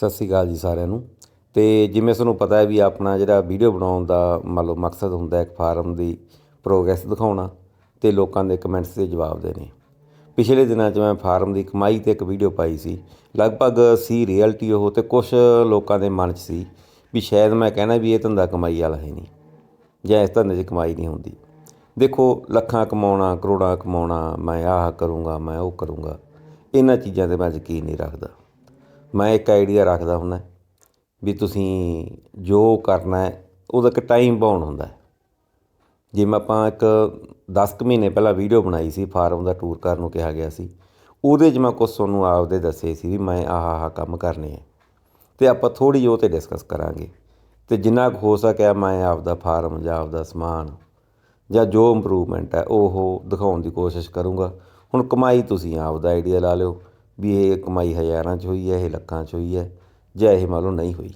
ਸਤਿ ਸ਼੍ਰੀ ਅਕਾਲ ਜੀ ਸਾਰਿਆਂ ਨੂੰ। ਤੇ ਜਿਵੇਂ ਤੁਹਾਨੂੰ ਪਤਾ ਹੈ ਵੀ ਆਪਣਾ ਜਿਹੜਾ ਵੀਡੀਓ ਬਣਾਉਣ ਦਾ ਮੰਨ ਲਓ ਮਕਸਦ ਹੁੰਦਾ ਇੱਕ ਫਾਰਮ ਦੀ ਪ੍ਰੋਗਰੈਸ ਦਿਖਾਉਣਾ ਤੇ ਲੋਕਾਂ ਦੇ ਕਮੈਂਟਸ ਦੇ ਜਵਾਬ ਦੇਣੇ। ਪਿਛਲੇ ਦਿਨਾਂ 'ਚ ਮੈਂ ਫਾਰਮ ਦੀ ਕਮਾਈ ਤੇ ਇੱਕ ਵੀਡੀਓ ਪਾਈ ਸੀ। ਲਗਭਗ ਸੀ ਰਿਐਲਿਟੀ ਉਹ ਤੇ ਕੁਝ ਲੋਕਾਂ ਦੇ ਮਨ 'ਚ ਸੀ ਵੀ ਸ਼ਾਇਦ ਮੈਂ ਕਹਿਣਾ ਵੀ ਇਹ ਧੰਦਾ ਕਮਾਈ ਵਾਲਾ ਹੈ ਨਹੀਂ ਜਾਂ ਇਸ ਧੰਦੇ 'ਚ ਕਮਾਈ ਨਹੀਂ ਹੁੰਦੀ। ਦੇਖੋ, ਲੱਖਾਂ ਕਮਾਉਣਾ, ਕਰੋੜਾਂ ਕਮਾਉਣਾ, ਮੈਂ ਆਹ ਕਰੂੰਗਾ, ਮੈਂ ਉਹ ਕਰੂੰਗਾ, ਇਹਨਾਂ ਚੀਜ਼ਾਂ ਤੇ ਮੈਂ ਯਕੀਨ ਨਹੀਂ ਰੱਖਦਾ। ਮੈਂ ਇੱਕ ਆਈਡੀਆ ਰੱਖਦਾ ਹੁੰਦਾ ਵੀ ਤੁਸੀਂ ਜੋ ਕਰਨਾ ਉਹਦਾ ਇੱਕ ਟਾਈਮ ਬਾਉਂਡ ਹੁੰਦਾ ਜਿਵੇਂ ਆਪਾਂ ਇੱਕ ਦਸ ਕੁ ਮਹੀਨੇ ਪਹਿਲਾਂ ਵੀਡੀਓ ਬਣਾਈ ਸੀ, ਫਾਰਮ ਦਾ ਟੂਰ ਕਰਨ ਨੂੰ ਕਿਹਾ ਗਿਆ ਸੀ, ਉਹਦੇ 'ਚ ਮੈਂ ਕੁਝ ਤੁਹਾਨੂੰ ਆਪਦੇ ਦੱਸੇ ਸੀ ਵੀ ਮੈਂ ਆਹ ਆਹ ਕੰਮ ਕਰਨੇ ਹੈ। ਤੇ ਆਪਾਂ ਥੋੜੀ ਉਹ ਤੇ ਡਿਸਕਸ ਕਰਾਂਗੇ। ਤੇ ਜਿੰਨਾ ਕੁ ਹੋ ਸਕਿਆ ਮੈਂ ਆਪਦਾ ਫਾਰਮ ਜਾਂ ਆਪਦਾ ਸਮਾਨ ਜਾਂ ਜੋ ਇੰਪਰੂਵਮੈਂਟ ਹੈ, ਉਹ ਦਿਖਾਉਣ ਦੀ ਕੋਸ਼ਿਸ਼ ਕਰੂੰਗਾ। ਹੁਣ ਕਮਾਈ ਤੁਸੀਂ ਆਪਦਾ ਆਈਡੀਆ ਲਾ ਲਿਓ। ਵੀ ਇਹ ਕਮਾਈ ਹਜ਼ਾਰਾਂ 'ਚ ਹੋਈ ਹੈ, ਇਹ ਲੱਖਾਂ 'ਚ ਹੋਈ ਹੈ, ਜਾਂ ਇਹ ਮੰਨ ਲਓ ਨਹੀਂ ਹੋਈ।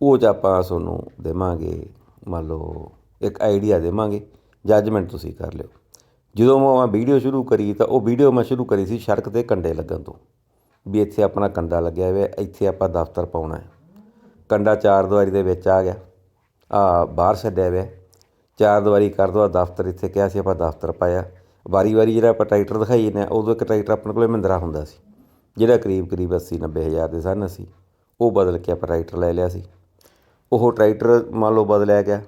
ਉਹ 'ਚ ਆਪਾਂ ਤੁਹਾਨੂੰ ਦੇਵਾਂਗੇ, ਮੰਨ ਲਓ ਇੱਕ ਆਈਡੀਆ ਦੇਵਾਂਗੇ ਜੱਜਮੈਂਟ ਤੁਸੀਂ ਕਰ ਲਿਓ। ਜਦੋਂ ਮੈਂ ਵੀਡੀਓ ਸ਼ੁਰੂ ਕਰੀ, ਤਾਂ ਉਹ ਵੀਡੀਓ ਮੈਂ ਸ਼ੁਰੂ ਕਰੀ ਸੀ ਸੜਕ ਤੇ ਕੰਡੇ ਲੱਗਣ ਤੋਂ, ਵੀ ਇੱਥੇ ਆਪਣਾ ਕੰਡਾ ਲੱਗਿਆ ਹੋਇਆ, ਇੱਥੇ ਆਪਾਂ ਦਫ਼ਤਰ ਪਾਉਣਾ ਹੈ। ਕੰਡਾ ਚਾਰ ਦੀਵਾਰੀ ਦੇ ਵਿੱਚ ਆ ਗਿਆ ਆ ਬਾਹਰ ਛੱਡਿਆ ਹੋਇਆ। ਚਾਰ ਦੀਵਾਰੀ ਕਰ ਦੋ ਦਫ਼ਤਰ ਇੱਥੇ ਕਿਹਾ ਸੀ ਆਪਾਂ ਦਫ਼ਤਰ ਪਾਇਆ। ਵਾਰੀ ਵਾਰੀ ਜਿਹੜਾ ਆਪਾਂ ਟਰੈਕਟਰ ਦਿਖਾਈ ਜਾਂਦੇ ਹਾਂ ਉਦੋਂ ਇੱਕ ਟਰੈਕਟਰ ਆਪਣੇ ਕੋਲੇ ਮਹਿੰਦਰਾ ਹੁੰਦਾ ਸੀ। ਜਿਹੜਾ ਕਰੀਬ ਕਰੀਬ 80 90 ਹਜ਼ਾਰ ਦੇ ਸਨ ਅਸੀਂ, ਉਹ ਬਦਲ ਕੇ ਆਪਾਂ ਟਰੈਕਟਰ ਲੈ ਲਿਆ ਸੀ। ਉਹ ਟਰੈਕਟਰ ਮੰਨ ਲਓ ਬਦਲਿਆ ਗਿਆ,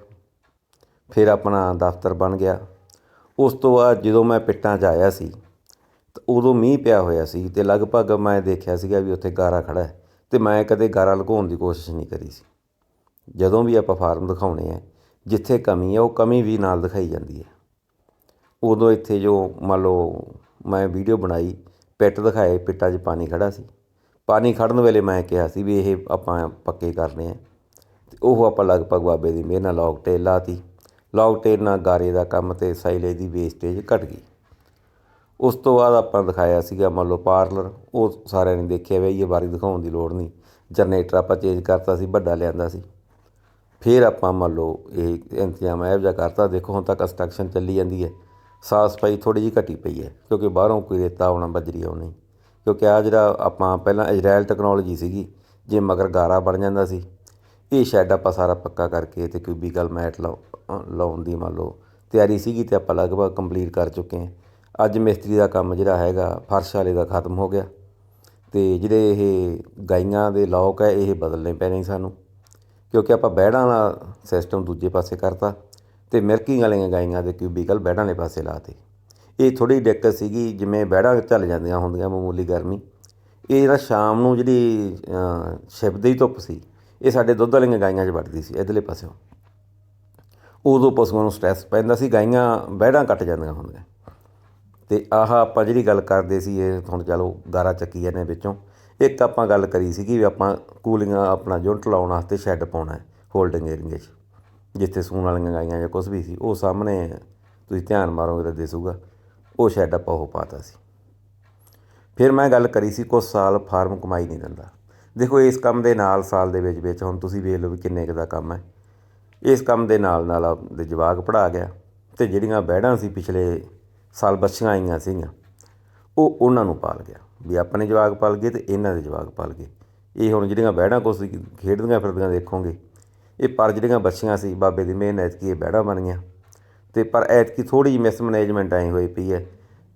ਫਿਰ ਆਪਣਾ ਦਫ਼ਤਰ ਬਣ ਗਿਆ। ਉਸ ਤੋਂ ਬਾਅਦ ਜਦੋਂ ਮੈਂ ਪਿੱਟਾਂ 'ਚ ਆਇਆ ਸੀ, ਤਾਂ ਉਦੋਂ ਮੀਂਹ ਪਿਆ ਹੋਇਆ ਸੀ ਤੇ ਲਗਭਗ ਮੈਂ ਦੇਖਿਆ ਸੀਗਾ ਵੀ ਉੱਥੇ ਗਾਰਾ ਖੜਾ ਹੈ ਤੇ ਮੈਂ ਕਦੇ ਗਾਰਾ ਲੁਕਾਉਣ ਦੀ ਕੋਸ਼ਿਸ਼ ਨਹੀਂ ਕਰੀ ਸੀ। ਜਦੋਂ ਵੀ ਆਪਾਂ ਫਾਰਮ ਦਿਖਾਉਣੇ ਆ, ਜਿੱਥੇ ਕਮੀ ਹੈ ਉਹ ਕਮੀ ਵੀ ਨਾਲ ਦਿਖਾਈ ਜਾਂਦੀ ਹੈ। ਉਦੋਂ ਇੱਥੇ ਜੋ ਮੰਨ ਲਓ ਮੈਂ ਵੀਡੀਓ ਬਣਾਈ, ਪਿੱਟ ਦਿਖਾਏ, ਪਿੱਟਾਂ 'ਚ ਪਾਣੀ ਖੜ੍ਹਾ ਸੀ। ਪਾਣੀ ਖੜ੍ਹਨ ਵੇਲੇ ਮੈਂ ਕਿਹਾ ਸੀ ਵੀ ਇਹ ਆਪਾਂ ਪੱਕੇ ਕਰਨੇ ਆ। ਅਤੇ ਉਹ ਆਪਾਂ ਲਗਭਗ ਬਾਬੇ ਦੀ ਮਿਹਰ ਨਾਲ ਲੌਕ ਟੇਲ ਲਾਤੀ। ਲੌਕ ਟੇਲ ਨਾਲ ਗਾਰੇ ਦਾ ਕੰਮ ਅਤੇ ਸਾਈਲੇਜ ਦੀ ਵੇਸਟੇਜ ਘਟ ਗਈ। ਉਸ ਤੋਂ ਬਾਅਦ ਆਪਾਂ ਦਿਖਾਇਆ ਸੀਗਾ ਮੰਨ ਲਓ ਪਾਰਲਰ ਉਹ ਸਾਰਿਆਂ ਨੇ ਦੇਖਿਆ ਵੀ ਇਹ ਵਾਰੀ ਦਿਖਾਉਣ ਦੀ ਲੋੜ ਨਹੀਂ। ਜਨਰੇਟਰ ਆਪਾਂ ਚੇਂਜ ਕਰਤਾ ਸੀ, ਵੱਡਾ ਲਿਆਂਦਾ ਸੀ। ਫਿਰ ਆਪਾਂ ਮੰਨ ਲਓ ਇਹ ਇੰਤਜ਼ਾਮ ਇਹੋ ਜਿਹਾ ਕਰਤਾ, ਦੇਖੋ ਹੁਣ ਤਾਂ ਕੰਸਟਰਕਸ਼ਨ ਚੱਲੀ ਜਾਂਦੀ ਹੈ। ਸਾਫ਼ ਸਫ਼ਾਈ ਥੋੜੀ ਜਿਹੀ ਘਟੀ ਪਈ ਹੈ, ਕਿਉਂਕਿ ਬਾਹਰੋਂ ਕੋਈ ਰੇਤਾ ਆਉਣਾ ਬਜਰੀ ਆਉਣੀ ਕਿਉਂਕਿ ਆ ਜਿਹੜਾ ਆਪਾਂ ਪਹਿਲਾਂ ਇਜ਼ਰਾਈਲ ਟੈਕਨੋਲੋਜੀ ਸੀਗੀ, ਜੇ ਮਗਰ ਗਾਰਾ ਬਣ ਜਾਂਦਾ ਸੀ, ਇਹ ਸ਼ੈੱਡ ਆਪਾਂ ਸਾਰਾ ਪੱਕਾ ਕਰਕੇ ਤੇ ਕਿਊਬੀਕਲ ਮੈਟ ਲਾਉਣ ਦੀ ਮੰਨ ਲਓ, ਤਿਆਰੀ ਸੀਗੀ ਤੇ ਆਪਾਂ ਲਗਭਗ ਕੰਪਲੀਟ ਕਰ ਚੁੱਕੇ ਹਾਂ। ਅੱਜ ਮਿਸਤਰੀ ਦਾ ਕੰਮ ਜਿਹੜਾ ਹੈਗਾ, ਫਰਸ਼ ਵਾਲੇ ਦਾ ਖਤਮ ਹੋ ਗਿਆ ਤੇ ਜਿਹੜੇ ਇਹ ਗਾਈਆਂ ਦੇ ਲੋਕ ਹੈ, ਇਹ ਬਦਲਨੇ ਪੈਣੇ ਸਾਨੂੰ, ਕਿਉਂਕਿ ਆਪਾਂ ਬਹਿੜਾਂ ਦਾ ਸਿਸਟਮ ਦੂਜੇ ਪਾਸੇ ਕਰਤਾ। ਤੇ ਮਿਰਕੀ ਵਾਲੀਆਂ ਗਾਈਆਂ ਦੇ ਕਿਊਬੀਕਲ ਬੈੜਾਂ ਵਾਲੇ ਪਾਸੇ ਲਾਤੇ ਇਹ ਥੋੜੀ ਦਿੱਕਤ ਸੀਗੀ, ਜਿਵੇਂ ਬੈੜਾਂ ਚੱਲ ਜਾਂਦੀਆਂ ਹੁੰਦੀਆਂ ਮਾਮੂਲੀ ਗਰਮੀ। ਇਹ ਜਿਹੜਾ ਸ਼ਾਮ ਨੂੰ ਜਿਹੜੀ ਛਿਪਦੀ ਧੁੱਪ ਸੀ, ਇਹ ਸਾਡੇ ਦੁੱਧ ਵਾਲੀਆਂ ਗਾਈਆਂ 'ਚ ਵੜਦੀ ਸੀ, ਇਧਰਲੇ ਪਾਸਿਓਂ। ਉਦੋਂ ਪਸ਼ੂਆਂ ਨੂੰ ਸਟ੍ਰੈਸ ਪੈਂਦਾ ਸੀ, ਗਾਈਆਂ ਬੈੜਾਂ ਕੱਟ ਜਾਂਦੀਆਂ ਹੁੰਦੀਆਂ। ਤੇ ਆਹ ਆਪਾਂ ਜਿਹੜੀ ਗੱਲ ਕਰਦੇ ਸੀ, ਇਹ ਹੁਣ ਚਲੋ ਗਾਰਾ ਚੱਕੀ ਜਾਂਦੇ ਵਿੱਚੋਂ। ਇੱਕ ਆਪਾਂ ਗੱਲ ਕਰੀ ਸੀਗੀ ਵੀ ਆਪਾਂ ਕੂਲਿੰਗ ਆਪਣਾ ਯੂਨਿਟ ਲਾਉਣ ਵਾਸਤੇ ਸ਼ੈੱਡ ਪਾਉਣਾ ਹੈ ਹੋਲਡਿੰਗ ਏਰੀਆ 'ਚ। ਜਿੱਥੇ ਸੂਣ ਵਾਲੀਆਂ ਗਾਈਆਂ ਜਾਂ ਕੁਝ ਵੀ ਸੀ, ਉਹ ਸਾਹਮਣੇ ਤੁਸੀਂ ਧਿਆਨ ਮਾਰੋਗੇ ਤਾਂ ਦਿਸੂਗਾ, ਉਹ ਸ਼ੈੱਡ ਆਪਾਂ ਉਹ ਪਾਤਾ ਸੀ। ਫਿਰ ਮੈਂ ਗੱਲ ਕਰੀ ਸੀ ਕੁਝ ਸਾਲ ਫਾਰਮ ਕਮਾਈ ਨਹੀਂ ਦਿੰਦਾ। ਦੇਖੋ, ਇਸ ਕੰਮ ਦੇ ਨਾਲ ਸਾਲ ਦੇ ਵਿੱਚ ਵਿੱਚ ਹੁਣ ਤੁਸੀਂ ਵੇਖ ਲਓ ਵੀ ਕਿੰਨੇ ਕੁ ਦਾ ਕੰਮ ਹੈ। ਇਸ ਕੰਮ ਦੇ ਨਾਲ ਨਾਲ ਆਪਦੇ ਜਵਾਕ ਪੜਾ ਗਿਆ ਤੇ ਜਿਹੜੀਆਂ ਬੈੜਾਂ ਸੀ ਪਿਛਲੇ ਸਾਲ ਬੱਚੀਆਂ ਆਈਆਂ ਸੀਗੀਆਂ, ਉਹ ਉਹਨਾਂ ਨੂੰ ਪਾਲ ਗਿਆ। ਵੀ ਆਪਣੇ ਜਵਾਕ ਪਾਲ ਗਏ ਤੇ ਇਹਨਾਂ ਦੇ ਜਵਾਕ ਪਾਲ ਗਏ। ਇਹ ਹੁਣ ਜਿਹੜੀਆਂ ਬੈੜਾਂ ਕੋਸ ਖੇਡਦੀਆਂ ਫਿਰਦੀਆਂ ਦੇਖੋਗੇ ਇਹ ਪਰ ਜਿਹੜੀਆਂ ਬੱਚੀਆਂ ਸੀ, ਬਾਬੇ ਦੀ ਮਿਹਰ ਐਤਕੀ ਇਹ ਬੈੜਾਂ ਬਣ ਗਈਆਂ ਤੇ ਪਰ ਐਤਕੀ ਥੋੜੀ ਜਿਹੀ ਮਿਸਮੈਨੇਜਮੈਂਟ ਆਈ ਹੋਈ ਪਈ ਹੈ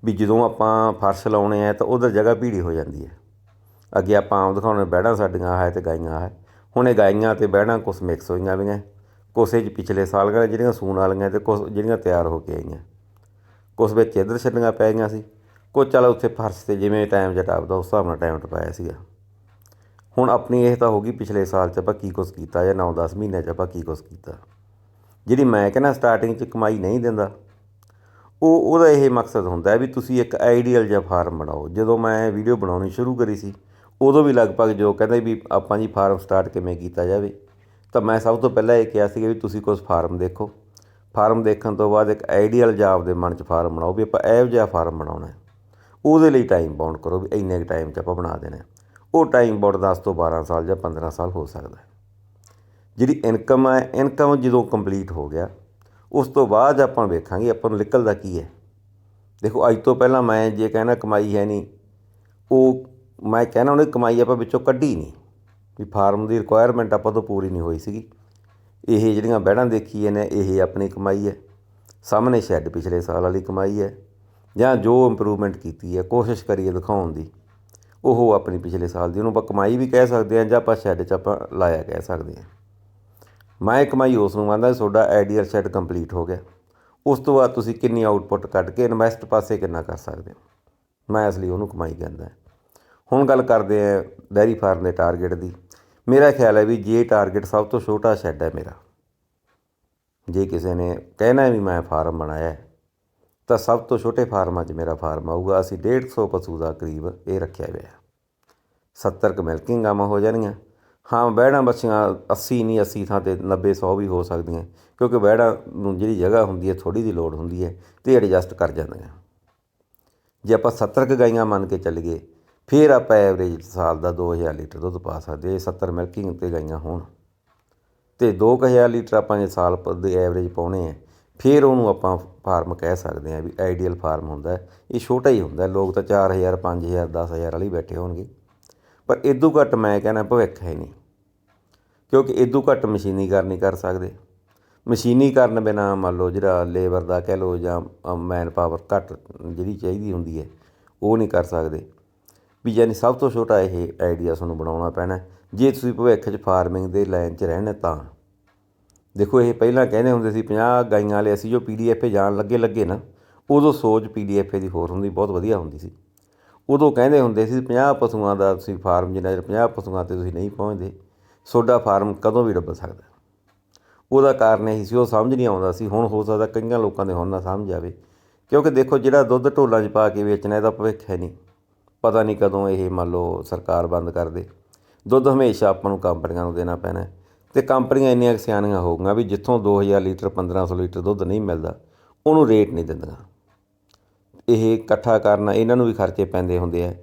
ਵੀ ਜਦੋਂ ਆਪਾਂ ਫਰਸ਼ ਲਾਉਣੇ ਆ ਤਾਂ ਉਧਰ ਜਗ੍ਹਾ ਭੀੜੀ ਹੋ ਜਾਂਦੀ ਹੈ। ਅੱਗੇ ਆਪਾਂ ਆਮ ਦਿਖਾਉਣੇ ਬਹਿੜਾਂ ਸਾਡੀਆਂ ਹੈ ਤੇ ਗਾਈਆਂ ਹੈ। ਹੁਣ ਇਹ ਗਾਈਆਂ ਤੇ ਬਹਿੜਾਂ ਕੁਛ ਮਿਕਸ ਹੋਈਆਂ ਵੀਆਂ ਕੁਛ ਚ ਪਿਛਲੇ ਸਾਲ ਗਏ ਜਿਹੜੀਆਂ ਸੂਣ ਵਾਲੀਆਂ ਤੇ ਕੁਛ ਜਿਹੜੀਆਂ ਤਿਆਰ ਹੋ ਕੇ ਆਈਆਂ। ਕੁਛ ਵਿੱਚ ਇੱਧਰ ਛੱਡੀਆਂ ਪੈ ਗਈਆਂ ਸੀ। ਕੁਝ ਚੱਲ ਉੱਥੇ ਫਰਸ਼ ਤੇ ਜਿਵੇਂ ਟਾਈਮ ਜਟਾਪਦਾ ਉਸ ਹਿਸਾਬ ਨਾਲ ਟਾਈਮ ਟਪਾਇਆ ਸੀਗਾ। ਹੁਣ ਆਪਣੀ ਇਹ ਤਾਂ ਹੋ ਗਈ ਪਿਛਲੇ ਸਾਲ ਚ ਆਪਾਂ ਕੀ ਕੁਛ ਕੀਤਾ ਜਾਂ 9-10 ਮਹੀਨਿਆਂ ਚ ਆਪਾਂ ਕੀ ਕੁਛ ਕੀਤਾ। ਜਿਹੜੀ ਮੈਂ ਕਹਿੰਦਾ ਸਟਾਰਟਿੰਗ ਚ ਕਮਾਈ ਨਹੀਂ ਦਿੰਦਾ, ਉਹ ਉਹਦਾ ਇਹ ਮਕਸਦ ਹੁੰਦਾ ਹੈ ਵੀ ਤੁਸੀਂ ਇੱਕ ਆਈਡੀਅਲ ਜਿਹਾ ਫਾਰਮ ਬਣਾਓ। ਜਦੋਂ ਮੈਂ ਵੀਡੀਓ ਬਣਾਉਣੀ ਸ਼ੁਰੂ ਕਰੀ ਸੀ, ਉਦੋਂ ਵੀ ਲਗਭਗ ਜੋ ਕਹਿੰਦੇ ਵੀ ਆਪਾਂ ਜੀ ਫਾਰਮ ਸਟਾਰਟ ਕਿਵੇਂ ਕੀਤਾ ਜਾਵੇ, ਤਾਂ ਮੈਂ ਸਭ ਤੋਂ ਪਹਿਲਾਂ ਇਹ ਕਿਹਾ ਸੀਗਾ ਵੀ ਤੁਸੀਂ ਕੁਝ ਫਾਰਮ ਦੇਖੋ। ਫਾਰਮ ਦੇਖਣ ਤੋਂ ਬਾਅਦ ਇੱਕ ਆਈਡੀਅਲ ਜਿਹਾ ਆਪਦੇ ਮਨ 'ਚ ਫਾਰਮ ਬਣਾਓ ਵੀ ਆਪਾਂ ਇਹੋ ਜਿਹਾ ਫਾਰਮ ਬਣਾਉਣਾ ਉਹਦੇ ਲਈ ਟਾਈਮ ਬਾਉਂਡ ਕਰੋ ਵੀ ਇੰਨੇ ਕੁ ਟਾਈਮ 'ਚ ਆਪਾਂ ਬਣਾ ਦੇਣਾ ਉਹ ਟਾਈਮ ਬਾਉਂਡ 10 ਤੋਂ 12 ਸਾਲ ਜਾਂ 15 ਸਾਲ ਹੋ ਸਕਦਾ ਹੈ। ਜਿਹੜੀ ਇਨਕਮ ਹੈ ਇਨਕਮ ਜਦੋਂ ਕੰਪਲੀਟ ਹੋ ਗਿਆ, ਉਸ ਤੋਂ ਬਾਅਦ ਆਪਾਂ ਵੇਖਾਂਗੇ ਆਪਾਂ ਨੂੰ ਨਿਕਲਦਾ ਕੀ ਹੈ। ਦੇਖੋ, ਅੱਜ ਤੋਂ ਪਹਿਲਾਂ ਮੈਂ ਜੇ ਕਹਿਣਾ ਕਮਾਈ ਹੈ ਨਹੀਂ, ਉਹ ਮੈਂ ਕਹਿਣਾ ਉਹਨੇ ਕਮਾਈ ਆਪਾਂ ਵਿੱਚੋਂ ਕੱਢੀ ਨਹੀਂ। ਵੀ ਫਾਰਮ ਦੀ ਰਿਕੁਆਇਰਮੈਂਟ ਆਪਾਂ ਤੋਂ ਪੂਰੀ ਨਹੀਂ ਹੋਈ ਸੀਗੀ। ਇਹ ਜਿਹੜੀਆਂ ਬੈੜਾਂ ਦੇਖੀਏ ਨੇ, ਇਹ ਆਪਣੀ ਕਮਾਈ ਹੈ। ਸਾਹਮਣੇ ਸ਼ੈੱਡ ਪਿਛਲੇ ਸਾਲ ਵਾਲੀ ਕਮਾਈ ਹੈ। ਜਾਂ ਜੋ ਇੰਪਰੂਵਮੈਂਟ ਕੀਤੀ ਹੈ, ਕੋਸ਼ਿਸ਼ ਕਰੀਏ ਦਿਖਾਉਣ ਦੀ। ਉਹ ਆਪਣੀ ਪਿਛਲੇ ਸਾਲ ਦੀ, ਉਹਨੂੰ ਆਪਾਂ ਕਮਾਈ ਵੀ ਕਹਿ ਸਕਦੇ ਹਾਂ ਜਾਂ ਆਪਾਂ ਸ਼ੈੱਡ 'ਚ ਆਪਾਂ ਲਾਇਆ ਕਹਿ ਸਕਦੇ ਹਾਂ। ਮੈਂ ਕਮਾਈ ਉਸ ਨੂੰ ਮੰਨਦਾ ਤੁਹਾਡਾ ਆਈਡੀਅਲ ਸ਼ੈੱਡ ਕੰਪਲੀਟ ਹੋ ਗਿਆ। ਉਸ ਤੋਂ ਬਾਅਦ ਤੁਸੀਂ ਕਿੰਨੀ ਆਊਟਪੁੱਟ ਕੱਢ ਕੇ ਇਨਵੈਸਟ ਪਾਸੇ ਕਿੰਨਾ ਕਰ ਸਕਦੇ ਹੋ? ਮੈਂ ਇਸ ਲਈ ਉਹਨੂੰ ਕਮਾਈ ਕਹਿੰਦਾ ਹੁਣ ਗੱਲ ਕਰਦੇ ਆ ਡੈਰੀ ਫਾਰਮ ਦੇ ਟਾਰਗੇਟ ਦੀ। ਮੇਰਾ ਖਿਆਲ ਹੈ ਵੀ ਜੇ ਟਾਰਗੇਟ ਸਭ ਤੋਂ ਛੋਟਾ ਸ਼ੈੱਡ ਹੈ ਮੇਰਾ। ਜੇ ਕਿਸੇ ਨੇ ਕਹਿਣਾ ਵੀ ਮੈਂ ਫਾਰਮ ਬਣਾਇਆ ਤਾਂ ਸਭ ਤੋਂ ਛੋਟੇ ਫਾਰਮਾਂ 'ਚ ਮੇਰਾ ਫਾਰਮ ਆਊਗਾ। ਅਸੀਂ 150 ਪਸ਼ੂ ਦਾ ਕਰੀਬ ਇਹ ਰੱਖਿਆ ਹੋਇਆ। 70 ਕ ਮਿਲਕਿੰਗ ਗਾਵਾਂ ਹੋ ਜਾਣਗੀਆਂ ਹਾਂ ਬਹਿੜਾਂ ਬੱਚੀਆਂ 80 ਨਹੀਂ 80 ਥਾਂ ਤੇ 90 100 ਵੀ ਹੋ ਸਕਦੀਆਂ। ਕਿਉਂਕਿ ਬਹਿੜਾਂ ਨੂੰ ਜਿਹੜੀ ਜਗ੍ਹਾ ਹੁੰਦੀ ਹੈ ਥੋੜੀ ਦੀ ਲੋੜ ਹੁੰਦੀ ਹੈ ਤੇ ਐਡਜਸਟ ਕਰ ਜਾਂਦੀਆਂ। ਜੇ ਆਪਾਂ 70 ਕ ਗਾਈਆਂ ਮੰਨ ਕੇ ਚੱਲੀਏ ਫਿਰ ਆਪਾਂ ਐਵਰੇਜ ਸਾਲ ਦਾ 2000 ਲੀਟਰ ਦੁੱਧ ਪਾ ਸਕਦੇ ਹਾਂ, 70 ਮਿਲਕਿੰਗ ਤੇ ਗਾਈਆਂ ਹੋਣ। ਤੇ 2000 ਲੀਟਰ ਆਪਾਂ ਜੇ ਸਾਲ ਪ- ਦੇ ਐਵਰੇਜ ਪਾਉਣੇ ਆ ਫਿਰ ਉਹਨੂੰ ਆਪਾਂ ਫਾਰਮ ਕਹਿ ਸਕਦੇ ਹਾਂ ਵੀ ਆਈਡੀਅਲ ਫਾਰਮ ਹੁੰਦਾ ਇਹ ਛੋਟਾ ਹੀ ਹੁੰਦਾ ਲੋਕ ਤਾਂ 4000 5000 10000 ਵਾਲੀ ਬੈਠੇ ਹੋਣਗੇ। ਪਰ ਇਦੋਂ ਘੱਟ ਮੈਂ ਕਹਿੰਦਾ ਭਵਿੱਖ ਹੈ ਨਹੀਂ। ਕਿਉਂਕਿ ਇਦੋਂ ਘੱਟ ਮਸ਼ੀਨੀਕਰਨ ਨਹੀਂ ਕਰ ਸਕਦੇ। ਮਸ਼ੀਨੀਕਰਨ ਬਿਨਾ ਮੰਨ ਲਓ ਜਿਹੜਾ ਲੇਬਰ ਦਾ ਕਹਿ ਲਓ ਜਾਂ ਮੈਨ ਪਾਵਰ ਘੱਟ ਜਿਹੜੀ ਚਾਹੀਦੀ ਹੁੰਦੀ ਹੈ, ਉਹ ਨਹੀਂ ਕਰ ਸਕਦੇ। ਵੀ ਯਾਨੀ ਸਭ ਤੋਂ ਛੋਟਾ ਇਹ ਆਈਡੀਆ ਤੁਹਾਨੂੰ ਬਣਾਉਣਾ ਪੈਣਾ ਜੇ ਤੁਸੀਂ ਭਵਿੱਖ 'ਚ ਫਾਰਮਿੰਗ ਦੇ ਲਾਈਨ 'ਚ ਰਹਿਣਾ ਤਾਂ ਦੇਖੋ, ਇਹ ਪਹਿਲਾਂ ਕਹਿੰਦੇ ਹੁੰਦੇ ਸੀ 50 ਗਾਈਆਂ ਵਾਲੇ ਅਸੀਂ ਜੋ ਪੀਡੀਐਫ ਜਾਣ ਲੱਗੇ ਲੱਗੇ ਨਾ, ਉਦੋਂ ਸੋਚ ਪੀਡੀਐਫ ਦੀ ਹੋਰ ਹੁੰਦੀ, ਬਹੁਤ ਵਧੀਆ ਹੁੰਦੀ ਸੀ। ਉਦੋਂ ਕਹਿੰਦੇ ਹੁੰਦੇ ਸੀ 50 ਪਸ਼ੂਆਂ ਦਾ ਤੁਸੀਂ ਫਾਰਮ ਜਿੰਨਾ ਚਿਰ 50 ਪਸ਼ੂਆਂ ਤੇ ਤੁਸੀਂ ਨਹੀਂ ਪਹੁੰਚਦੇ, ਸੋਡਾ ਫਾਰਮ ਕਦੋਂ ਵੀ ਡੱਬ ਸਕਦਾ। ਉਹਦਾ ਕਾਰਨ ਇਹ ਸੀ, ਉਹ ਸਮਝ ਨਹੀਂ ਆਉਂਦਾ ਸੀ, ਹੁਣ ਹੋ ਸਕਦਾ ਕਈਆਂ ਲੋਕਾਂ ਦੇ ਹੁਣ ਨਾ ਸਮਝ ਆਵੇ। ਕਿਉਂਕਿ ਦੇਖੋ, ਜਿਹੜਾ ਦੁੱਧ ਢੋਲਾਂ 'ਚ ਪਾ ਕੇ ਵੇਚਣਾ ਇਹਦਾ ਭਵਿੱਖ ਹੈ ਨਹੀਂ। ਪਤਾ ਨਹੀਂ ਕਦੋਂ ਇਹ ਮੰਨ ਲਓ ਸਰਕਾਰ ਬੰਦ ਕਰ ਦੇ। ਦੁੱਧ ਹਮੇਸ਼ਾ ਆਪਾਂ ਨੂੰ ਕੰਪਨੀਆਂ ਨੂੰ ਦੇਣਾ ਪੈਣਾ। ਤੇ ਕੰਪਨੀਆਂ ਇੰਨੀਆਂ ਕੁ ਸਿਆਣੀਆਂ ਹੋਊਗੀਆਂ ਵੀ ਜਿੱਥੋਂ 2000 ਲੀਟਰ 1500 ਲੀਟਰ ਦੁੱਧ ਨਹੀਂ ਮਿਲਦਾ, ਉਹਨੂੰ ਰੇਟ ਨਹੀਂ ਦਿੰਦੀਆਂ। ਇਹ ਇਕੱਠਾ ਕਰਨਾ, ਇਹਨਾਂ ਨੂੰ ਵੀ ਖਰਚੇ ਪੈਂਦੇ ਹੁੰਦੇ ਆ।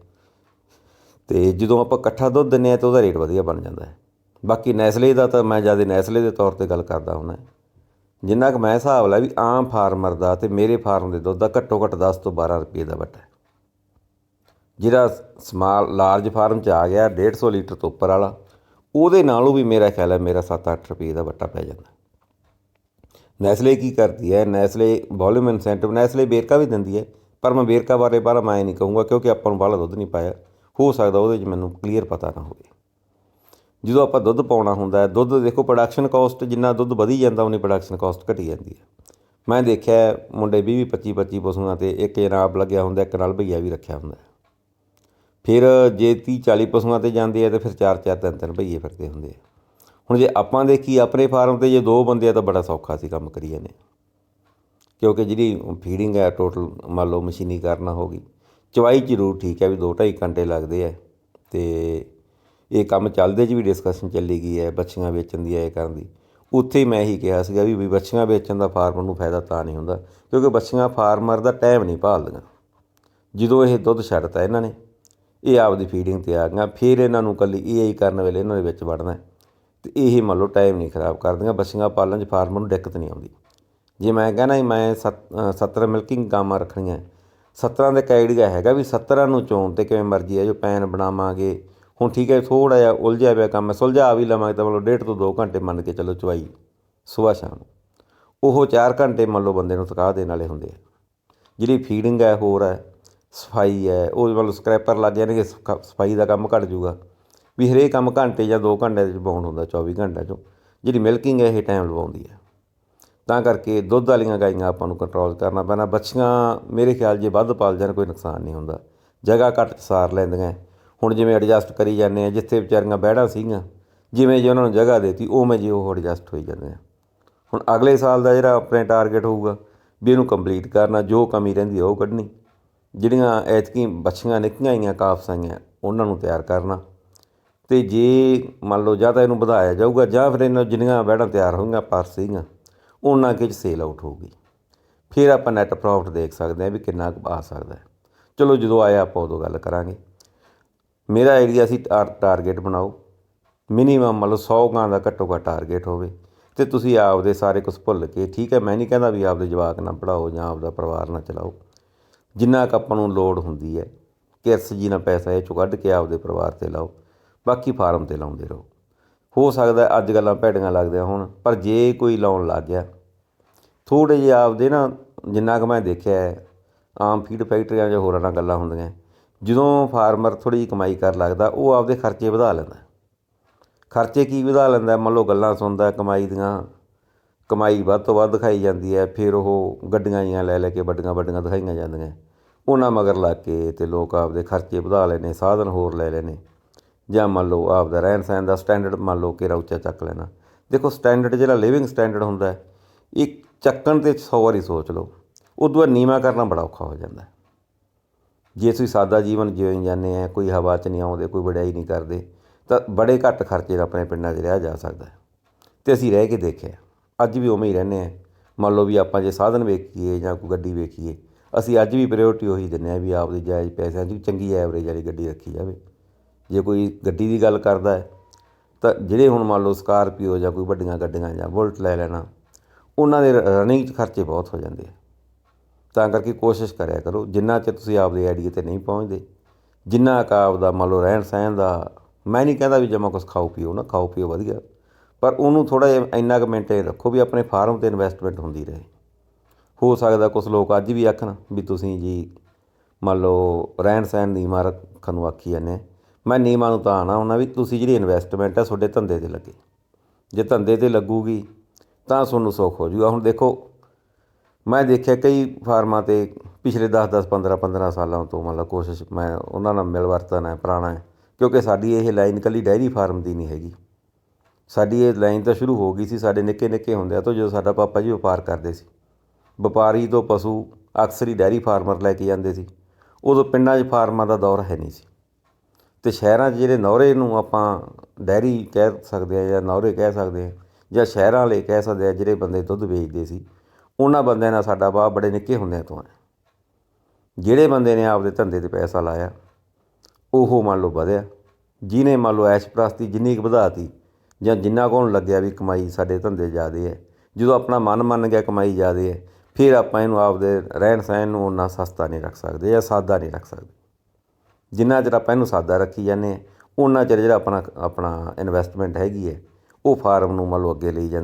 ਤੇ ਜਦੋਂ ਆਪਾਂ ਇਕੱਠਾ ਦੁੱਧ ਦਿੰਨੇ ਆ, ਤਾਂ ਉਹਦਾ ਰੇਟ ਵਧੀਆ ਬਣ ਜਾਂਦਾ ਹੈ। ਬਾਕੀ ਨੈਸਲੇ ਦਾ ਤਾਂ ਮੈਂ ਜ਼ਿਆਦਾ ਨੈਸਲੇ ਦੇ ਤੌਰ ਤੇ ਗੱਲ ਕਰਦਾ ਹੁੰਦਾ। ਜਿੰਨਾ ਕਿ ਮੈਂ ਹਿਸਾਬ ਲਾ ਵੀ ਆਮ ਫਾਰਮਰ ਦਾ ਤੇ ਮੇਰੇ ਫਾਰਮ ਦੇ ਦੁੱਧ ਦਾ ਘੱਟੋ ਘੱਟ 10 ਤੋਂ 12 ਰੁਪਏ ਦਾ ਵੱਟਾ ਜਿਹੜਾ ਸਮਾਲ, ਲਾਰਜ ਫਾਰਮ ਚ ਆ ਗਿਆ 150 ਲੀਟਰ ਤੋਂ ਉੱਪਰ ਵਾਲਾ ਉਹਦੇ ਨਾਲੋਂ ਵੀ ਮੇਰਾ ਖਿਆਲ ਹੈ ਮੇਰਾ 7-8 ਰੁਪਏ ਦਾ ਵੱਟਾ ਪੈ ਜਾਂਦਾ। ਨੈਸਲੇ ਕੀ ਕਰਦੀ ਹੈ? Nestle volume incentive Nestle Verka ਵੀ ਦਿੰਦੀ ਹੈ ਪਰ ਮੈਂ ਬੇਰਕਾ ਬਾਰੇ ਬਾਹਰ ਮੈਂ ਨਹੀਂ ਕਹੂੰਗਾ ਕਿਉਂਕਿ ਆਪਾਂ ਨੂੰ ਬਾਹਲਾ ਦੁੱਧ ਨਹੀਂ ਪਾਇਆ। ਹੋ ਸਕਦਾ ਉਹਦੇ 'ਚ ਮੈਨੂੰ ਕਲੀਅਰ ਪਤਾ ਨਾ ਹੋਵੇ। ਜਦੋਂ ਆਪਾਂ ਦੁੱਧ ਪਾਉਣਾ ਹੁੰਦਾ ਹੈ ਦੁੱਧ ਦੇਖੋ ਪ੍ਰੋਡਕਸ਼ਨ ਕਾਸਟ ਜਿੰਨਾ ਦੁੱਧ ਵਧੀ ਜਾਂਦਾ ਉਨੀ ਪ੍ਰੋਡਕਸ਼ਨ ਕਾਸਟ ਘਟੀ ਜਾਂਦੀ ਹੈ। ਮੈਂ ਦੇਖਿਆ ਹੈ, ਮੁੰਡੇ 20 25 25 ਪਸ਼ੂਆਂ ਤੇ ਇੱਕ ਜਨਾਬ ਲੱਗਿਆ ਹੁੰਦਾ ਇੱਕ ਨਾਲ ਭਈਆ ਵੀ ਰੱਖਿਆ ਹੁੰਦਾ ਫਿਰ ਜੇ ਤੀਹ ਚਾਲੀ ਪਸ਼ੂਆਂ ਤੇ ਜਾਂਦੇ ਆ ਤਾਂ ਫਿਰ ਚਾਰ ਚਾਰ ਤਿੰਨ ਤਿੰਨ ਭਈਏ ਫਿਰਦੇ ਹੁੰਦੇ ਆ। ਹੁਣ ਜੇ ਆਪਾਂ ਦੇਖੀਏ ਆਪਣੇ ਫਾਰਮ ਤੇ ਜੇ ਦੋ ਬੰਦੇ ਆ ਤਾਂ ਬੜਾ ਸੌਖਾ ਸੀ ਕੰਮ ਕਰੀ ਜਾਂਦੇ। ਕਿਉਂਕਿ ਜਿਹੜੀ ਫੀਡਿੰਗ ਹੈ ਟੋਟਲ ਮੰਨ ਲਓ ਮਸ਼ੀਨੀ ਕਰਨਾ ਹੋ ਗਈ। ਚਵਾਈ ਜ਼ਰੂਰ ਠੀਕ ਹੈ ਵੀ 2.5 ਘੰਟੇ ਲੱਗਦੇ ਆ ਤੇ ਇਹ ਕੰਮ ਚੱਲਦੇ 'ਚ ਵੀ ਡਿਸਕਸ਼ਨ ਚੱਲੀ ਗਈ ਹੈ ਬੱਚੀਆਂ ਵੇਚਣ ਦੀ ਇਹ ਕਰਨ ਦੀ। ਉੱਥੇ ਹੀ ਮੈਂ ਇਹੀ ਕਿਹਾ ਸੀਗਾ ਵੀ ਵੀ ਬੱਚੀਆਂ ਵੇਚਣ ਦਾ ਫਾਰਮਰ ਨੂੰ ਫਾਇਦਾ ਤਾਂ ਨਹੀਂ ਹੁੰਦਾ, ਕਿਉਂਕਿ ਬੱਚੀਆਂ ਫਾਰਮਰ ਦਾ ਟਾਈਮ ਨਹੀਂ ਭਾਲਦੀਆਂ। ਜਦੋਂ ਇਹ ਦੁੱਧ ਛੱਡਤਾ ਇਹਨਾਂ ਨੇ ਇਹ ਆਪਦੀ ਫੀਡਿੰਗ ਤੇ ਆ ਗਈਆਂ। ਫਿਰ ਇਹਨਾਂ ਨੂੰ ਕੱਲੀ ਇਹ ਹੀ ਕਰਨ ਵੇਲੇ ਇਹਨਾਂ ਦੇ ਵਿੱਚ ਵੜਨਾ ਹੈ। ਤੇ ਇਹ ਮੰਨ ਲਓ ਟਾਈਮ ਨਹੀਂ ਖਰਾਬ ਕਰਦੀਆਂ। ਬੱਚੀਆਂ ਪਾਲਣ 'ਚ ਫਾਰਮਰ ਨੂੰ ਦਿੱਕਤ ਨਹੀਂ ਆਉਂਦੀ। ਜੇ ਮੈਂ ਕਹਿੰਦਾ ਮੈਂ 70 ਮਿਲਕਿੰਗ ਗਾਵਾਂ ਰੱਖਣੀਆਂ। 17 ਦੇ ਆਈਡੀਆ ਹੈਗਾ ਵੀ 17 ਨੂੰ ਚੋਣ ਤੇ ਕਿਵੇਂ ਮਰਜ਼ੀ ਹੈ ਜੋ ਪੈਨ ਬਣਾਵਾਂਗੇ। ਹੁਣ ਠੀਕ ਹੈ ਥੋੜਾ ਜਿਹਾ ਉਲਝਿਆ ਪਿਆ ਕੰਮ ਹੈ। ਸੁਲਝਾ ਵੀ ਲਵਾਂਗੇ ਤਾਂ ਮਤਲਬ ਡੇਢ ਤੋਂ 2 ਘੰਟੇ ਮੰਨ ਕੇ ਚੱਲੋ ਚਵਾਈ ਸਵੇਰ ਸ਼ਾਮ ਉਹ 4 ਘੰਟੇ ਮੰਨ ਲਓ ਬੰਦੇ ਨੂੰ ਥਕਾ ਦੇਣ ਵਾਲੇ ਹੁੰਦੇ ਆ। ਜਿਹੜੀ ਫੀਡਿੰਗ ਹੈ, ਹੋਰ ਹੈ। ਸਫ਼ਾਈ ਹੈ, ਉਹ ਮਤਲਬ ਸਕ੍ਰੈਪਰ ਲੱਗ ਜਾਣਗੇ, ਸਫ- ਸਫ਼ਾਈ ਦਾ ਕੰਮ ਘੱਟ ਜੂਗਾ ਵੀ ਹਰੇਕ ਕੰਮ ਘੰਟੇ ਜਾਂ 2 ਘੰਟੇ ਦੇ ਵਿੱਚ ਬਾਉਂਡ ਹੁੰਦਾ 24 ਘੰਟਿਆਂ 'ਚੋਂ। ਜਿਹੜੀ ਮਿਲਕਿੰਗ ਹੈ, ਇਹ ਟਾਈਮ ਲਵਾਉਂਦੀ ਹੈ। ਤਾਂ ਕਰਕੇ ਦੁੱਧ ਵਾਲੀਆਂ ਗਾਈਆਂ ਆਪਾਂ ਨੂੰ ਕੰਟਰੋਲ ਕਰਨਾ ਪੈਣਾ। ਬੱਚੀਆਂ ਮੇਰੇ ਖਿਆਲ ਜੇ ਵੱਧ ਪਾਲ ਜਾਣ, ਕੋਈ ਨੁਕਸਾਨ ਨਹੀਂ ਹੁੰਦਾ। ਜਗ੍ਹਾ ਘੱਟ ਸਾਰ ਲੈਂਦੀਆਂ ਹੁਣ ਜਿਵੇਂ ਐਡਜਸਟ ਕਰੀ ਜਾਂਦੇ ਆ ਜਿੱਥੇ ਵਿਚਾਰੀਆਂ ਬਹਿੜਾਂ ਸੀਗੀਆਂ, ਜਿਵੇਂ ਜੇ ਉਹਨਾਂ ਨੂੰ ਜਗ੍ਹਾ ਦੇਤੀ, ਉਵੇਂ ਜੇ ਉਹ ਐਡਜਸਟ ਹੋਈ ਜਾਂਦੇ ਆ। ਹੁਣ ਅਗਲੇ ਸਾਲ ਦਾ ਜਿਹੜਾ ਆਪਣੇ ਟਾਰਗੇਟ ਹੋਊਗਾ, ਵੀ ਇਹਨੂੰ ਕੰਪਲੀਟ ਕਰਨਾ, ਜੋ ਕਮੀ ਰਹਿੰਦੀ ਆ, ਉਹ ਕੱਢਣੀ। ਜਿਹੜੀਆਂ ਐਤਕੀ ਬੱਚੀਆਂ ਨਿੱਕੀਆਂ ਆਈਆਂ ਕਾਫਸ ਆਈਆਂ, ਉਹਨਾਂ ਨੂੰ ਤਿਆਰ ਕਰਨਾ। ਤੇ ਜੇ ਮੰਨ ਲਓ ਜਾਂ ਤਾਂ ਇਹਨੂੰ ਵਧਾਇਆ ਜਾਊਗਾ, ਜਾਂ ਫਿਰ ਇਹਨਾਂ ਜਿੰਨੀਆਂ ਬੈੜਾਂ ਤਿਆਰ ਹੋਈਆਂ ਪਰ ਸੀਗੀਆਂ, ਉਹਨਾਂ ਕਿ ਸੇਲ ਆਊਟ ਹੋਊਗੀ। ਫਿਰ ਆਪਾਂ ਨੈਟ ਪ੍ਰੋਫਿਟ ਦੇਖ ਸਕਦੇ ਹਾਂ ਵੀ ਕਿੰਨਾ ਕੁ ਆ ਸਕਦਾ ਚਲੋ ਜਦੋਂ ਆਇਆ, ਆਪਾਂ ਉਦੋਂ ਗੱਲ ਕਰਾਂਗੇ। ਮੇਰਾ ਆਈਡੀਆ ਸੀ ਟਾਰ- ਟਾਰਗੇਟ ਬਣਾਓ। ਮਿਨੀਮਮ ਮਤਲਬ 100 ਗਾਂ ਦਾ ਘੱਟੋ ਘੱਟ ਟਾਰਗੇਟ ਹੋਵੇ। ਤੇ ਤੁਸੀਂ ਆਪਦੇ ਸਾਰੇ ਕੁਝ ਭੁੱਲ ਕੇ, ਠੀਕ ਹੈ, ਮੈਂ ਨਹੀਂ ਕਹਿੰਦਾ ਵੀ ਆਪਦੇ ਜਵਾਕ ਨਾ ਪੜਾਓ ਜਾਂ ਆਪਦਾ ਪਰਿਵਾਰ ਨਾ ਚਲਾਓ। ਜਿੰਨਾ ਕੁ ਆਪਾਂ ਨੂੰ ਲੋੜ ਹੁੰਦੀ ਹੈ ਕਿਰਸ ਜੀ ਨਾਲ ਪੈਸਾ ਇਹ ਚੋਂ ਕੱਢ ਕੇ ਆਪਦੇ ਪਰਿਵਾਰ ਤੇ ਲਾਓ ਬਾਕੀ ਫਾਰਮ ਤੇ ਲਾਉਂਦੇ ਰਹੋ। ਹੋ ਸਕਦਾ ਅੱਜ ਗੱਲਾਂ ਭੈੜੀਆਂ ਲੱਗਦੀਆਂ ਹੁਣ ਪਰ ਜੇ ਕੋਈ ਲਾਉਣ ਲੱਗ ਗਿਆ ਥੋੜੇ ਜਿਹੇ ਆਪਦੇ ਨਾ ਜਿੰਨਾ ਕੁ ਮੈਂ ਦੇਖਿਆ ਹੈ, ਆਮ ਫੀਡ ਫੈਕਟਰੀਆਂ ਜਾਂ ਹੋਰਾਂ ਨਾਲ ਗੱਲਾਂ ਹੁੰਦੀਆਂ ਜਦੋਂ ਫਾਰਮਰ ਥੋੜੀ ਜਿਹੀ ਕਮਾਈ ਕਰ ਲੱਗਦਾ ਉਹ ਆਪਦੇ ਖਰਚੇ ਵਧਾ ਲੈਂਦਾ। ਖਰਚੇ ਕੀ ਵਧਾ ਲੈਂਦਾ? ਮੰਨ ਲਓ ਗੱਲਾਂ ਸੁਣਦਾ ਕਮਾਈ ਦੀਆਂ ਕਮਾਈ ਵੱਧ ਤੋਂ ਵੱਧ ਦਿਖਾਈ ਜਾਂਦੀ ਹੈ ਫਿਰ ਉਹ ਗੱਡੀਆਂ ਜੀਆਂ ਲੈ ਲੈ ਕੇ ਵੱਡੀਆਂ ਵੱਡੀਆਂ ਦਿਖਾਈਆਂ ਜਾਂਦੀਆਂ। ਉਹਨਾਂ ਮਗਰ ਲੱਗ ਕੇ ਅਤੇ ਲੋਕ ਆਪਦੇ ਖਰਚੇ ਵਧਾ ਲੈਣੇ ਸਾਧਨ ਹੋਰ ਲੈ ਲੈਣੇ। ਜਾਂ ਮੰਨ ਲਓ ਆਪਦਾ ਰਹਿਣ ਸਹਿਣ ਦਾ ਸਟੈਂਡਰਡ ਮੰਨ ਲਓ ਕਿ ਉੱਚਾ ਚੱਕ ਲੈਣਾ। ਦੇਖੋ ਸਟੈਂਡਰਡ ਜਿਹੜਾ ਲਿਵਿੰਗ ਸਟੈਂਡਰਡ ਹੁੰਦਾ ਹੈ, ਇਹ ਚੱਕਣ ਤੇ 100 ਵਾਰੀ ਸੋਚ ਲਓ ਉਦੋਂ ਬਾਅਦ ਨੀਵਾਂ ਕਰਨਾ ਬੜਾ ਔਖਾ ਹੋ ਜਾਂਦਾ ਜੇ ਤੁਸੀਂ ਸਾਦਾ ਜੀਵਨ ਜਿਉਂ ਜਾਂਦੇ ਆ ਕੋਈ ਹਵਾ 'ਚ ਨਹੀਂ ਆਉਂਦੇ ਕੋਈ ਵਡਿਆਈ ਨਹੀਂ ਕਰਦੇ ਤਾਂ ਬੜੇ ਘੱਟ ਖਰਚੇ ਨਾਲ ਆਪਣੇ ਪਿੰਡਾਂ 'ਚ ਰਿਹਾ ਜਾ ਸਕਦਾ ਹੈ। ਤੇ ਅਸੀਂ ਰਹਿ ਕੇ ਦੇਖਿਆ। ਅੱਜ ਵੀ ਉਵੇਂ ਹੀ ਰਹਿੰਦੇ ਹਾਂ। ਮੰਨ ਲਓ ਵੀ ਆਪਾਂ ਜੇ ਸਾਧਨ ਵੇਖੀਏ ਜਾਂ ਕੋਈ ਗੱਡੀ ਵੇਖੀਏ, ਅਸੀਂ ਅੱਜ ਵੀ ਪ੍ਰਾਇੋਰਟੀ ਉਹੀ ਦਿੰਦੇ ਹਾਂ ਵੀ ਆਪਦੇ ਜਾਇਜ਼ ਪੈਸਿਆਂ 'ਚ ਵੀ ਚੰਗੀ ਐਵਰੇਜ ਵਾਲੀ ਗੱਡੀ ਰੱਖੀ ਜਾਵੇ। ਜੇ ਕੋਈ ਗੱਡੀ ਦੀ ਗੱਲ ਕਰਦਾ ਹੈ, ਤਾਂ ਜਿਹੜੇ ਹੁਣ ਮੰਨ ਲਓ ਸਕਾਰਪੀਓ ਜਾਂ ਕੋਈ ਵੱਡੀਆਂ ਗੱਡੀਆਂ ਜਾਂ ਬੁਲਟ ਲੈ ਲੈਣਾ, ਉਹਨਾਂ ਦੇ ਰਨਿੰਗ 'ਚ ਖਰਚੇ ਬਹੁਤ ਹੋ ਜਾਂਦੇ ਆ। ਤਾਂ ਕਰਕੇ ਕੋਸ਼ਿਸ਼ ਕਰਿਆ ਕਰੋ, ਜਿੰਨਾ ਚਿਰ ਤੁਸੀਂ ਆਪਦੇ ਆਈਡੀਆ ਤੇ ਨਹੀਂ ਪਹੁੰਚਦੇ, ਜਿੰਨਾ ਕਾ ਆਪਦਾ ਮੰਨ ਲਓ ਰਹਿਣ ਸਹਿਣ ਦਾ, ਮੈਂ ਨਹੀਂ ਕਹਿੰਦਾ ਵੀ ਜਮਾ ਕੁਛ ਖਾਓ ਪੀਓ ਨਾ ਖਾਓ ਪੀਓ ਵਧੀਆ। ਪਰ ਉਹਨੂੰ ਥੋੜਾ ਜਿਹਾ ਇੰਨਾ ਕੁ ਮੇਨਟੇਨ ਰੱਖੋ ਵੀ ਆਪਣੇ ਫਾਰਮ ਤੇ ਇਨਵੈਸਟਮੈਂਟ ਹੁੰਦੀ ਰਹੇ। ਹੋ ਸਕਦਾ ਕੁਝ ਲੋਕ ਅੱਜ ਵੀ ਆਖਣ ਵੀ ਤੁਸੀਂ ਜੀ ਮੰਨ ਲਓ ਰਹਿਣ ਸਹਿਣ ਨੀਵਾਂ ਰੱਖਣ ਨੂੰ ਆਖੀ ਜਾਂਦੇ ਮੈਂ ਨੀਵਾਂ ਨੂੰ ਤਾਂ ਆਣਾ ਉਹਨਾਂ ਵੀ ਤੁਸੀਂ ਜਿਹੜੀ ਇਨਵੈਸਟਮੈਂਟ ਹੈ ਤੁਹਾਡੇ ਧੰਦੇ ਤੇ ਲੱਗੇ। ਜੇ ਧੰਦੇ ਤੇ ਲੱਗੂਗੀ ਤਾਂ ਤੁਹਾਨੂੰ ਸੁੱਖ ਹੋ ਜੂਗਾ। ਹੁਣ ਦੇਖੋ, ਮੈਂ ਦੇਖਿਆ ਕਈ ਫਾਰਮਾਂ ਤੇ ਪਿਛਲੇ 10 10 15 15 ਸਾਲਾਂ ਤੋਂ ਮਤਲਬ ਕੋਸ਼ਿਸ਼ ਮੈਂ ਉਹਨਾਂ ਨਾਲ ਮਿਲ ਵਰਤਨ ਹੈ, ਪੁਰਾਣਾ ਹੈ, ਕਿਉਂਕਿ ਸਾਡੀ ਇਹ ਲਾਈਨ ਕੱਲੀ ਡੈਰੀ ਫਾਰਮ ਦੀ ਨਹੀਂ ਹੈਗੀ। ਸਾਡੀ ਇਹ ਲਾਈਨ ਤਾਂ ਸ਼ੁਰੂ ਹੋ ਗਈ ਸੀ, ਸਾਡੇ ਨਿੱਕੇ ਨਿੱਕੇ ਹੁੰਦਿਆਂ ਤੋਂ ਜਦੋਂ ਸਾਡਾ ਪਾਪਾ ਜੀ ਵਪਾਰ ਕਰਦੇ ਸੀ। ਵਪਾਰੀ ਤੋਂ ਪਸ਼ੂ ਅਕਸਰ ਹੀ ਡੈਰੀ ਫਾਰਮਰ ਲੈ ਕੇ ਜਾਂਦੇ ਸੀ। ਉਦੋਂ ਪਿੰਡਾਂ 'ਚ ਫਾਰਮਾਂ ਦਾ ਦੌਰ ਹੈ ਨਹੀਂ ਸੀ। ਤੇ ਸ਼ਹਿਰਾਂ 'ਚ ਜਿਹੜੇ ਨੌਰੇ ਨੂੰ ਆਪਾਂ ਡੈਰੀ ਕਹਿ ਸਕਦੇ ਆ ਜਾਂ ਨੌਰੇ ਕਹਿ ਸਕਦੇ ਆ ਜਾਂ ਸ਼ਹਿਰਾਂ ਵਾਲੇ ਕਹਿ ਸਕਦੇ ਆ ਜਿਹੜੇ ਬੰਦੇ ਦੁੱਧ ਵੇਚਦੇ ਸੀ, ਉਹਨਾਂ ਬੰਦਿਆਂ ਨਾਲ ਸਾਡਾ ਵਾਹ ਬੜੇ ਨਿੱਕੇ ਹੁੰਦਿਆਂ ਤੋਂ ਹੈ ਜਿਹੜੇ ਬੰਦੇ ਨੇ ਆਪਦੇ ਧੰਦੇ ਤੇ ਪੈਸਾ ਲਾਇਆ, ਉਹ ਮੰਨ ਲਓ ਵਧਿਆ। ਜਿਹਨੇ ਮੰਨ ਲਓ ਐਸ਼ ਪ੍ਰਸਤੀ ਜਿੰਨੀ ਕੁ ਵਧਾਤੀ ਜਾਂ ਜਿੰਨਾ ਕੋਲ ਲੱਗਿਆ ਵੀ ਕਮਾਈ ਸਾਡੇ ਧੰਦੇ ਜ਼ਿਆਦੇ ਹੈ ਜਦੋਂ ਆਪਣਾ ਮਨ ਮੰਨ ਗਿਆ ਕਮਾਈ ਜ਼ਿਆਦੇ ਹੈ ਫਿਰ ਆਪਾਂ ਇਹਨੂੰ ਆਪਦੇ ਰਹਿਣ ਸਹਿਣ ਨੂੰ ਉਹਨਾਂ ਸਸਤਾ ਨਹੀਂ ਰੱਖ ਸਕਦੇ ਜਾਂ ਸਾਦਾ ਨਹੀਂ ਰੱਖ ਸਕਦੇ। ਜਿੰਨਾ ਚਿਰ ਆਪਾਂ ਇਹਨੂੰ ਸਾਦਾ ਰੱਖੀ ਜਾਂਦੇ ਉਹਨਾਂ ਚਿਰ ਜਿਹੜਾ ਆਪਣਾ ਆਪਣਾ ਇਨਵੈਸਟਮੈਂਟ ਹੈਗੀ ਹੈ ਉਹ ਫਾਰਮ ਨੂੰ ਮੰਨ ਲਓ ਅੱਗੇ ਲਈ ਜਾਂਦੇ।